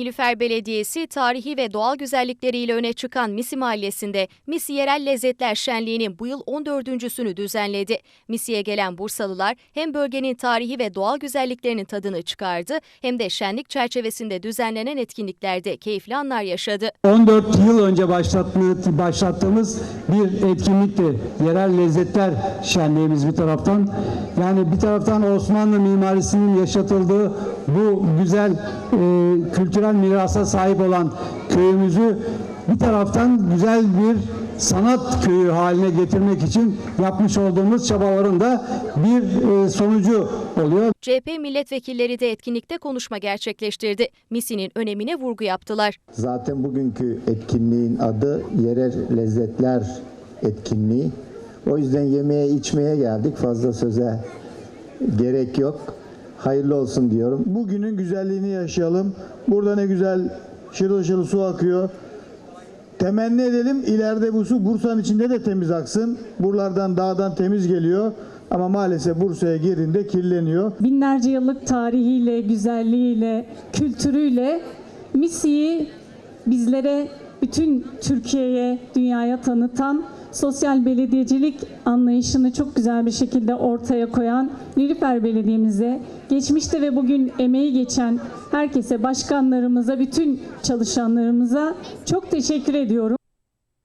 Nilüfer Belediyesi tarihi ve doğal güzellikleriyle öne çıkan Misi Mahallesi'nde Misi Yerel Lezzetler Şenliği'nin bu yıl 14.sünü düzenledi. Misi'ye gelen Bursalılar hem bölgenin tarihi ve doğal güzelliklerinin tadını çıkardı hem de şenlik çerçevesinde düzenlenen etkinliklerde keyifli anlar yaşadı. 14 yıl önce başlattığımız bir etkinlikti. Yerel lezzetler şenliğimiz bir taraftan. Yani bir taraftan Osmanlı mimarisinin yaşatıldığı bu güzel e, kültürel mirasa sahip olan köyümüzü bir taraftan güzel bir sanat köyü haline getirmek için yapmış olduğumuz çabaların da bir e, sonucu oluyor. CHP milletvekilleri de etkinlikte konuşma gerçekleştirdi. Misi'nin önemine vurgu yaptılar. Zaten bugünkü etkinliğin adı Yerel Lezzetler Etkinliği. O yüzden yemeğe içmeye geldik. Fazla söze gerek yok. Hayırlı olsun diyorum. Bugünün güzelliğini yaşayalım. Burada ne güzel şırıl şırıl su akıyor. Temenni edelim ileride bu su Bursa'nın içinde de temiz aksın. Buralardan dağdan temiz geliyor. Ama maalesef Bursa'ya girdiğinde kirleniyor. binlerce yıllık tarihiyle, güzelliğiyle, kültürüyle Misi'yi bizlere, bütün Türkiye'ye, dünyaya tanıtan, sosyal belediyecilik anlayışını çok güzel bir şekilde ortaya koyan Nilüfer Belediye'mize, geçmişte ve bugün emeği geçen herkese, başkanlarımıza, bütün çalışanlarımıza çok teşekkür ediyorum.